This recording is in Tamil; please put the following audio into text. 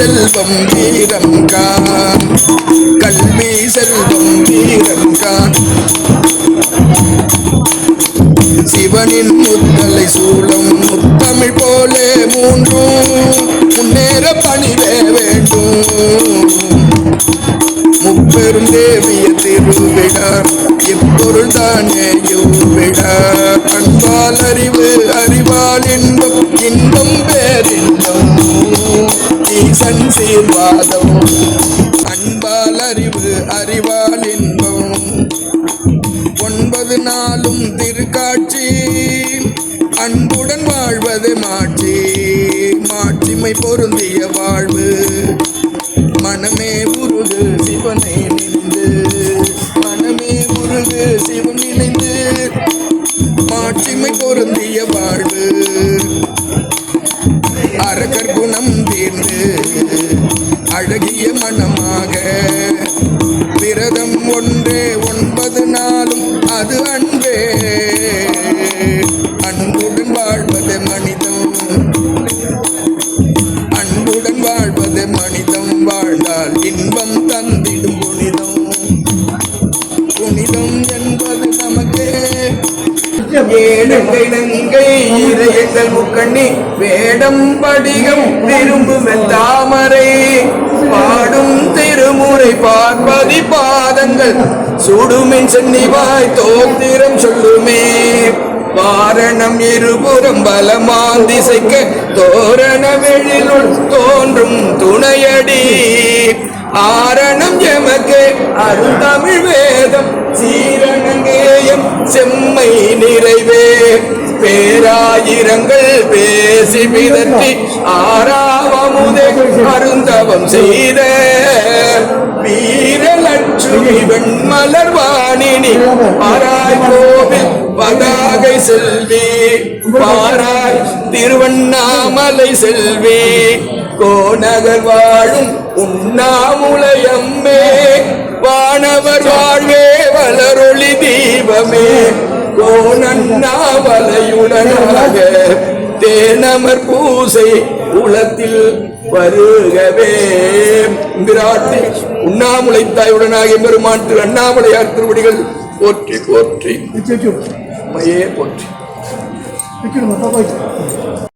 செல்வம் வீரம் கான். கல்வி செல்வம் வீரம் கான். சிவனின் முத்தலை சூழம் முத்தமிழ் போலே மூன்றும் முன்னேற பணிவே வேண்டும். முப்பெரும் தேவிய திருவிழா எப்பொருள் தானே யுவிழா அன்பால் அறிவு அறிவால் இன்பம் இன்பம் பேரின்பம். ஈசன் சீர்வாதம் அன்பால் அறிவு அறிவால் இன்பம். ஒன்பது நாளும் திருக்காட்சி. அன்புடன் வாழ்வது மாட்சி மாட்சிமை பொருந்திய வாழ்வு. அழகிய மனமாக. விரதம் ஒன்றே ஒன்பது நாளும் அது அன்பே. அன்புடன் வாழ்வது மனிதம். அன்புடன் வாழ்வது மனிதம். வாழ்ந்தால் இன்பம் தந்திடும் புனிதம். புனிதம் என்பது நமக்கே. ஏழங்கை நங்கை முக்கண்ணி வேடம் படிகம் விரும்பும் தாமரை பாடும் திருமுறை பார்ப்பதி பாதங்கள் சுடுமின் சென்னிவாய் தோத்திரம் சொல்லுமே. வாரணம் இருபுறம் பலமான் திசைக்க தோரண வெளிலுள் தோன்றும் துணையடி. ஆரணம் எமக்கு அருள் தமிழ் வேதம் சீர ஆயிரங்கள் பேசி பிதற்றி ஆறாவமுதே அருந்தவம் செய்த வீரலட்சுமி வெண்மலர் வாணினி ஆராய் கோவில் பதாகை செல்வி பாராய் திருவண்ணாமலை செல்வி. கோநகர் வாழும் உண்ணாமுலையம்மே வானவர் வாழ்வே வளரொளி தீபமே. கோணன்னாவலையுடனாக தேனமர் பூசை உளத்தில் வருகவே. விராட்டி உண்ணாமுலை தாயுடனாகிய பெருமான் திரு அண்ணாமலையார் திருவடிகள் போற்றி போற்றி. மையே போற்றி.